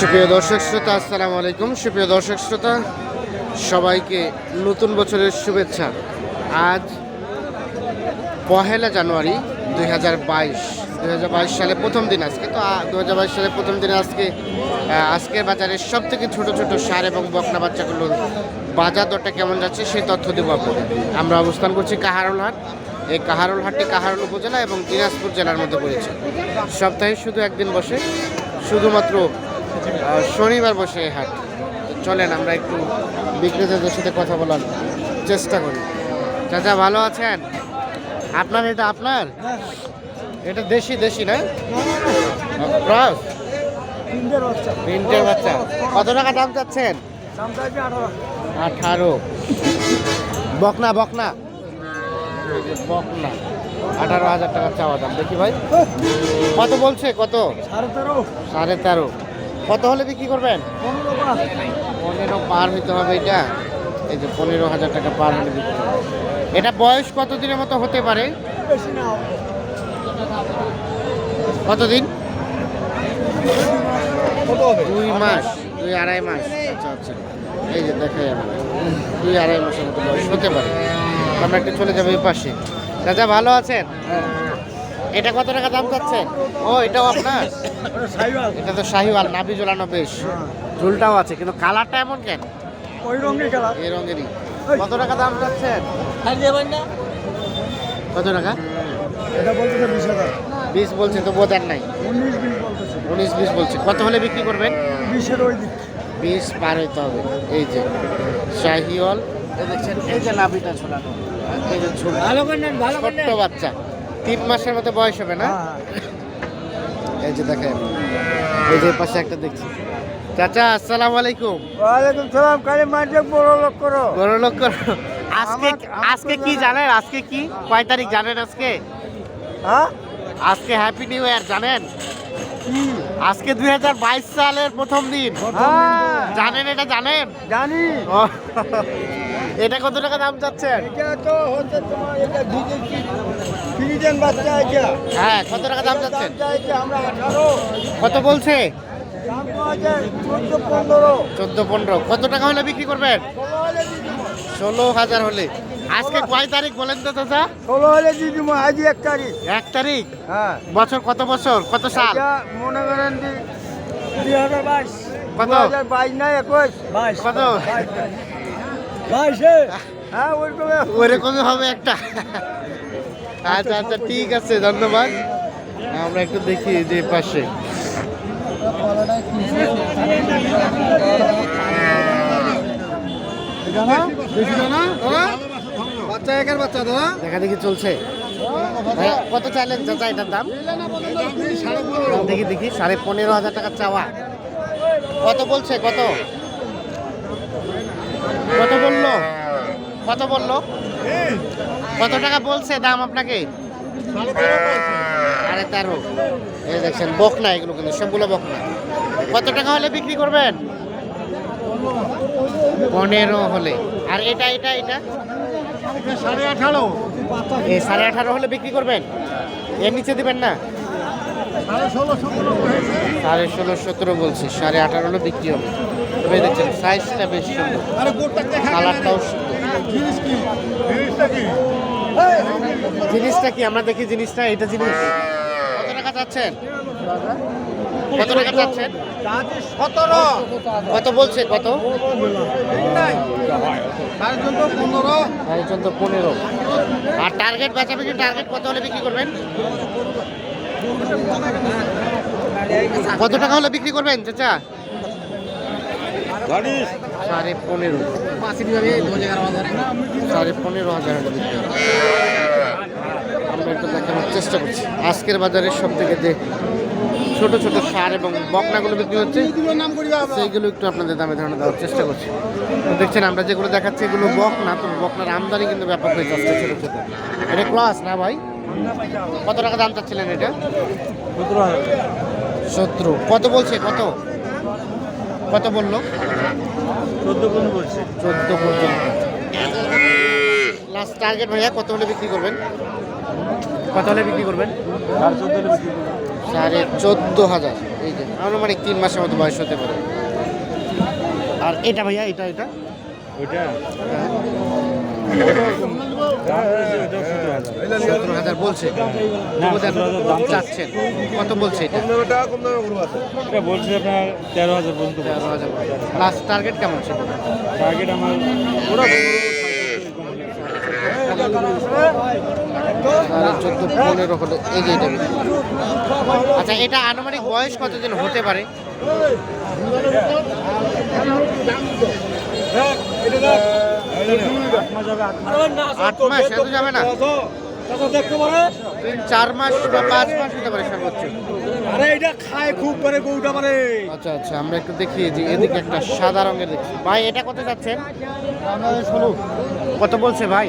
সুপ্রিয় দর্শক শ্রোতা, আসসালামু আলাইকুম। সুপ্রিয় দর্শক শ্রোতা, সবাইকে নতুন বছরের শুভেচ্ছা। আজ পহেলা জানুয়ারি দুই হাজার বাইশ, দুই হাজার বাইশ সালে প্রথম দিন আজকে। তো দু হাজার বাইশ সালে প্রথম দিনে আজকে আজকের বাজারে সব থেকে ছোটো ছোটো সার এবং বকনা বাচ্চাগুলোর বাজার দরটা কেমন যাচ্ছে সেই তথ্য দেবো আপনাদের। আমরা অবস্থান করছি কাহারুল হাট। এই কাহারুল হাটটি কাহারুল উপজেলা এবং দিনাজপুর জেলার মধ্যে পড়েছে। সপ্তাহে শুধু একদিন বসে, শুধুমাত্র শনিবার বসে হাট। চলেন, আমরা একটু বিক্রেতাদের সাথে কথা বলার চেষ্টা করি। চাচা, ভালো আছেন? আপনার এটা আপনার? এটা দেশি দেশি না? ক্রস প্রিন্টের বাচ্চা। কত টাকা দাম চাচ্ছেন? আঠারো। বকনা বকনা? বকনা। আঠারো হাজার টাকা চাওয়া দাম। দেখি ভাই। কত বলছে? কত? সাড়ে তেরো সাড়ে তেরো। কত হলে বিক্রি করবেন? পনেরো পার হইতে হবে এটা। এই যে পনেরো হাজার টাকা পার হলে বিক্রি করবেন। এটা বয়স কত দিনের মতো হতে পারে? কতদিন? কত হবে। দুই মাস দুই আড়াই মাস। আচ্ছা আচ্ছা। এই যে দেখা যাবে দুই আড়াই মাসের মতো বয়স হতে পারে। আমরা একটু চলে যাব এই পাশে। দাদা ভালো আছেন? এটা কত টাকা দাম চাচ্ছেন? ও এটাও আপনার? এটা তো শাহিওয়াল নাভি ঝোলানো বেশ ঝুলটাও আছে কিন্তু কালারটা এমন কেন? ওই রঙের খেলা এই রঙেরই। কত টাকা দাম চাচ্ছেন? কত টাকা? এটা বলতেছে বিশ হাজার। বিশ বলছে তো বোধ নাই। উনিশ বিশ বলতেছে। উনিশ বিশ বলছে। কত হলে বিক্রি করবেন? বিশের ওই দিক। বিশ পার হইতে হবে। এই যে শাহিওয়াল। এই দেখছেন এই যে নাভিটা ঝোলানো। এই যে ছোট্ট বাচ্চা। তিন মাসের মতো বয়স হবে না? হ্যাঁ। এই যে দেখেন এই যে পাশে একটা দেখছি। চাচা আসসালামু আলাইকুম। ওয়ালাইকুম সালাম কালী মাঝে বড় লোক করো। বড় লোক করো। আজকে আজকে কি জানেন? আজকে কি? কয় তারিখ জানেন আজকে? হ্যাঁ? আজকে হ্যাপি নিউ ইয়ার জানেন? আজকে দুই হাজার বাইশ সালের প্রথম দিন। হ্যাঁ। জানেন এটা জানেন? জানি। এটা কত টাকা দাম চাচ্ছেন? হ্যাঁ কত টাকা দাম চাচ্ছেন? আমরা কত বলছে? চোদ্দ পনেরো। কত টাকা হলে বিক্রি করবেন? ষোলো হাজার হলে। আজকে কয় তারিখ বলেন তো দাদা ষোলো হলে আজ এক তারিখ। এক তারিখ? হ্যাঁ। বছর কত বছর? কত সাল? মনে করেন দুই হাজার বাইশ। কত? হাজার বাইশ না একুশ? বাইশ। কত হ্যাঁ ওইরকমই হবে। একটা। আচ্ছা আচ্ছা ঠিক আছে ধন্যবাদ। আমরা একটু দেখি যে পাশে। বাচ্চা একের বাচ্চা দাদা দেখা দেখি চলছে কত চাইলেন? চাচা এটার দাম? দেখি দেখি সাড়ে পনেরো হাজার টাকা চাওয়া। কত বলছে কত? কত বলল? কত বলল? কত টাকা বলছে দাম আপনাকে? সাড়ে তেরো। এই দেখছেন, বকনা এগুলো কিন্তু, সবগুলো বকনা। কত টাকা হলে বিক্রি করবেন? পনেরো হলে। আর এটা এটা এটা? সাড়ে আঠারো এই সাড়ে আঠারো হলে বিক্রি করবেন? এর নিচে দিবেন না? সাড়ে ষোলো সতেরো বলছি, সাড়ে আঠারো হলে বিক্রি হবে। তবে দেখছেন সাইজটা বেশ সুন্দর। কালারটাও সুন্দর। জিনিসটা কি? আমরা দেখি জিনিসটা এটা জিনিস। কত টাকা চাচ্ছেন? কত টাকা চাচ্ছেন? সতেরো। কত বলছে কত? সাড়ে চোদ্দ পনেরো। আর টার্গেট কত হলে বিক্রি করবেন? কত টাকা হলে বিক্রি করবেন চাচা? সাড়ে পনেরো। সাড়ে পনেরো হাজার আমরা একটু দেখানোর চেষ্টা করছি। আজকের বাজারে সব থেকে যে ছোট ছোট সার এবং বকনাগুলো বিক্রি হচ্ছে সেইগুলো একটু আপনাদের দামে ধারণা দেওয়ার চেষ্টা করছি। দেখছেন আমরা যেগুলো দেখাচ্ছি এগুলো বকনা। তো বকনার আমদানি কিন্তু ব্যাপক হয়ে যাচ্ছে ছোট ছোট। এটা ক্লাস না ভাই? কত টাকা দাম চাচ্ছিলেন এটা? সতেরো। কত বলছে? কত? কত বলল? চোদ্দ পনেরো বলছে? চোদ্দ পর্যন্ত লাস্ট টার্গেট ভাইয়া কত হলে বিক্রি করবেন? কত হলে বিক্রি করবেন? সাড়ে চোদ্দ সাড়ে হাজার। এই যে আনুমানিক তিন মাসের মতো বয়স হতে পারে। আর এটা ভাইয়া এটা এটা? ওইটা? সতেরো হাজার বলছে। দাম চাচ্ছেন? কত বলছে এটা? এটা বলছি আপনার তেরো হাজার পর্যন্ত তেরো হাজার লাস্ট টার্গেট কেমন ছিল? টার্গেট আমার ওরা পনেরো হলে। আচ্ছা এটা আনুমানিক বয়স কতদিন হতে পারে? আট মাস এত যাবে না। চার মাস বা পাঁচ মাস হতে পারে সর্বোচ্চ। আরে এটা খায় খুব করে গৌটা পারে আচ্ছা আচ্ছা আমরা একটু দেখি যে এদিকে একটা সাদা রঙের দেখছি। ভাই এটা কত যাচ্ছেন কত বলছে ভাই?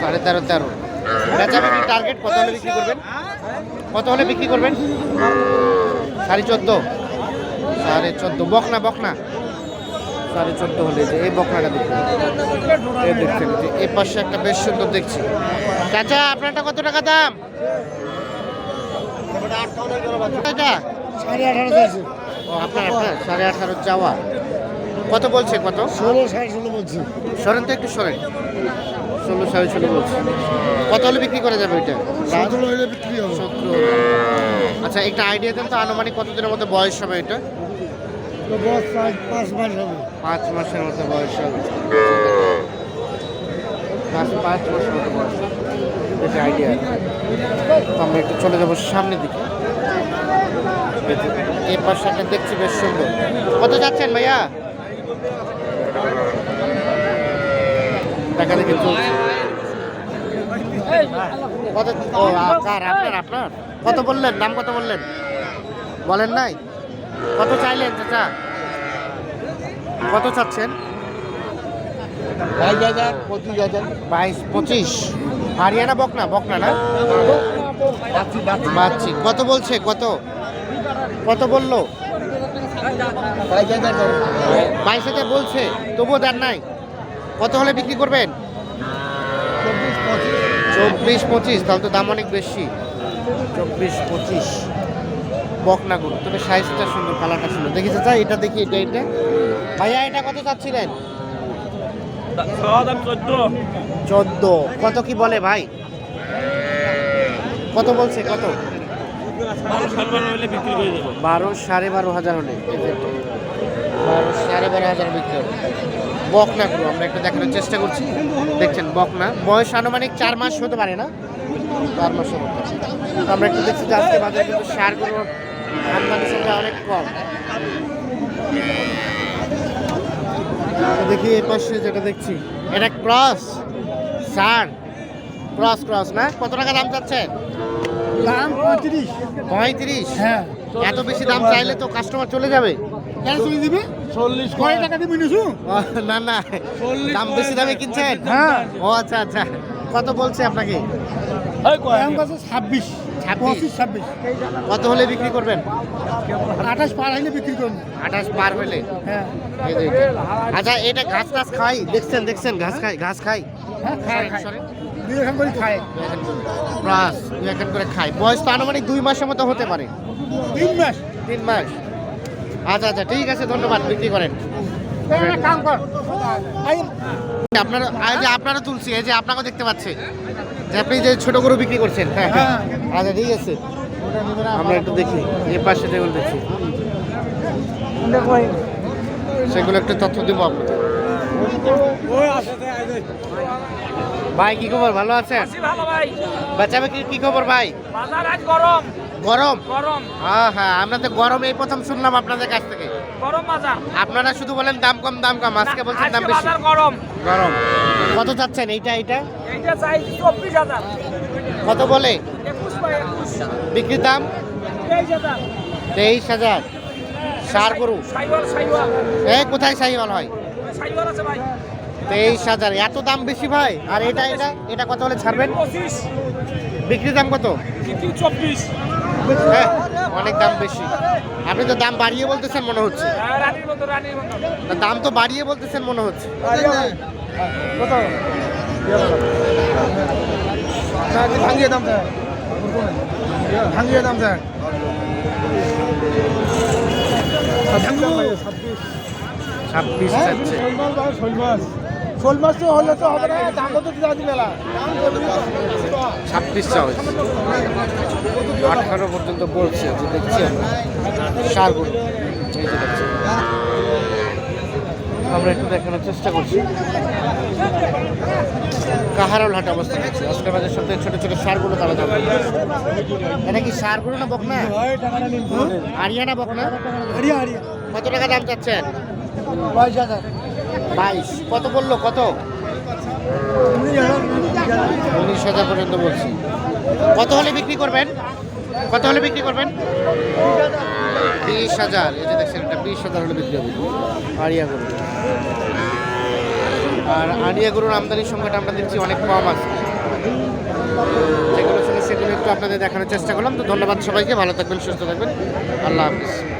সাড়ে তেরো তেরো। বেচা বিক্রি টার্গেট কত হলে বিক্রি করবেন? কত হলে বিক্রি করবেন? সাড়ে চোদ্দ। সাড়ে চোদ্দ। বকনা বকনা। সাড়ে চোদ্দ হলে যে এই বকনাটা এই দেখছেন যে এই পাশে একটা বেশ সুন্দর দেখছি। চাচা আপনারটা কত টাকা দাম? এটা সাড়ে আঠারো চাইছে। ও আপনার আপনার সাড়ে আঠারো যাওয়া কত বলছে কত? ষোলো সাড়ে ষোলো বলছি। সরেন তো একটু সরেন। ষোলো সাড়ে ষোলো বলছে। কত হলে বিক্রি করা যাবে এটা সতেরো হলে বিক্রি হবে। সতেরো। আচ্ছা একটা আইডিয়া দেন তো আনুমানিক কতদিনের মধ্যে বয়স হবে এটা? পাঁচ মাস হবে। পাঁচ মাসের মতো বয়স হবে। পাঁচ পাঁচ মাসের মতো বয়স। এটা আইডিয়া তো আমরা একটু চলে যাব সামনের দিকে। এই যে, এই পাশে একটা দেখছি বেশ সুন্দর। কত যাচ্ছেন ভাইয়া? দেখা দেখে চলছে। কত ও কার আপনার আপনার। কত বললেন? দাম কত বললেন? বলেন নাই? কত চাইলেন চাচা? কত চাচ্ছেন? বাইশ হাজার পঁচিশ হাজার। বাইশ পঁচিশ। হারিয়ানা বকনা বকনা না? বাচ্চি কত বলছে কত? কত বলল? বাইশ হাজার বলছে তবুও দেন নাই। কত হলে বিক্রি করবেন? চব্বিশ পঁচিশ তাহলে তো দাম অনেক বেশি। চব্বিশ পঁচিশ। বকনাগুলো তবে সাইজটা সুন্দর কালারটা সুন্দর। দেখি চাচা এটা দেখি এটা এটা। ভাইয়া এটা কত চাচ্ছিলেন? চোদ্দ। কত কি বলে ভাই? কত বলছে কত? বারো সাড়ে বারো হাজার হলে। বারো সাড়ে বারো হাজার বিক্রি হবে। বকনা গুলো আমরা একটু দেখানোর চেষ্টা করছি। দেখছেন বকনা। বয়স আনুমানিক চার মাস হতে পারে না। চার মাসের মতো আমরা একটু দেখছি যে আজকে বাজারে কিন্তু সারগুলোর আমদানির সংখ্যা অনেক কম। দেখি এই পাশে যেটা দেখছি এটা ক্রস সার ক্রস ক্রস না? কত টাকা দাম চাচ্ছেন? দাম পঁয়ত্রিশ। পঁয়ত্রিশ? হ্যাঁ। এত বেশি দাম চাইলে তো কাস্টমার চলে যাবে। কেন চলে দিবি চল্লিশ কয় টাকা। দিবি নিছু না না। দাম বেশি দামে কিনছেন? হ্যাঁ। ও আচ্ছা আচ্ছা। কত বলছে আপনাকে? ছাব্বিশ ছাব্বিশ। পঁচিশ ছাব্বিশ। কত হলে বিক্রি করবেন? আঠাশ পার হইলে বিক্রি করব আঠাশ পার হলে হ্যাঁ। আচ্ছা এটা ঘাস টাস খাই? দেখছেন দেখছেন ঘাস খাই ঘাস খাই? হ্যাঁ খায় দুই এখান করে খায় প্লাস দুই এখন করে খাই। বয়স তো আনুমানিক দুই মাসের মতো হতে পারে। তিন মাস। তিন মাস। আচ্ছা আচ্ছা ঠিক আছে ধন্যবাদ বিক্রি করেন। আপনারা আপনারা তুলছি এই যে আপনাকেও দেখতে পাচ্ছে। আপনি যে ছোট গরু বিক্রি করছেন হ্যাঁ হ্যাঁ আচ্ছা ঠিক আছে। আমরা একটু দেখি এই পাশে যেগুলো দেখছি। সেগুলো একটু তথ্য দিব আপনাদের। ভাই কি খবর? ভালো আছেন? ভালো ভাই। বাচ্চা কি কি খবর ভাই? বাজার আজ গরম। গরম? গরম। হ্যাঁ হ্যাঁ আমরা তো গরম এই প্রথম শুনলাম আপনাদের কাছ থেকে। গরম বাজার। আপনারা শুধু বলেন দাম কম দাম কম আজকে বলছেন দাম বেশি। গরম। গরম। কত চাচ্ছেন এইটা এইটা? এইটা চাই চব্বিশ হাজার। কত বলে? বিক্রির দাম? তেইশ হাজার। সার গরু? সাইওয়াল সাইওয়াল। এই কোথায় সাইওয়াল হয়? সাইওয়াল আছে ভাই। তেইশ হাজার। এত দাম বেশি ভাই? আর এটা এটা? এটা কত হলে ছাড়বেন? বিক্রির দাম কত? চব্বিশ। হ্যাঁ অনেক দাম বেশি। আপনি তো দাম বাড়িয়ে বলতেছেন মনে হচ্ছে। হ্যাঁ, দাম তো বাড়িয়ে বলতেছেন মনে হচ্ছে। ভাঙিয়ে দাম ভাঙিয়ে দাম স্যার ছাব্বিশ। যাচ্ছে শোল মাছ তো হলে তো হবে না দাম কত দিতে বেলা দাম ছাব্বিশ চাওয়া আঠারো পর্যন্ত বলছে যে দেখছি আমরা সারগুলো আমরা একটু দেখানোর চেষ্টা করছি। কাহারল হাটে অবস্থান আছে। আজকের বাজার সপ্তাহে ছোট ছোট সারগুলো তারা দাম এটা কি সারগুলো না বকনা? আরিয়া না বকনা? হারিয়া হারিয়া কত টাকা দাম চাচ্ছেন? বাইশ হাজার। বাইশ। কত বলল? কত? উনিশ হাজার পর্যন্ত বলছি। কত হলে বিক্রি করবেন? কত হলে বিক্রি করবেন? বিশ হাজার। এই যে দেখছেন, এটা বিশ হাজার হলে বিক্রি হবে। আড়িয়া গরু। আর আড়িয়া গরুর আমদানির সংখ্যাটা আমরা দেখছি অনেক কম আছে। যেগুলো ছিল সেগুলো একটু আপনাদের দেখানোর চেষ্টা করলাম। তো ধন্যবাদ সবাইকে। ভালো থাকবেন, সুস্থ থাকবেন। আল্লাহ হাফিজ।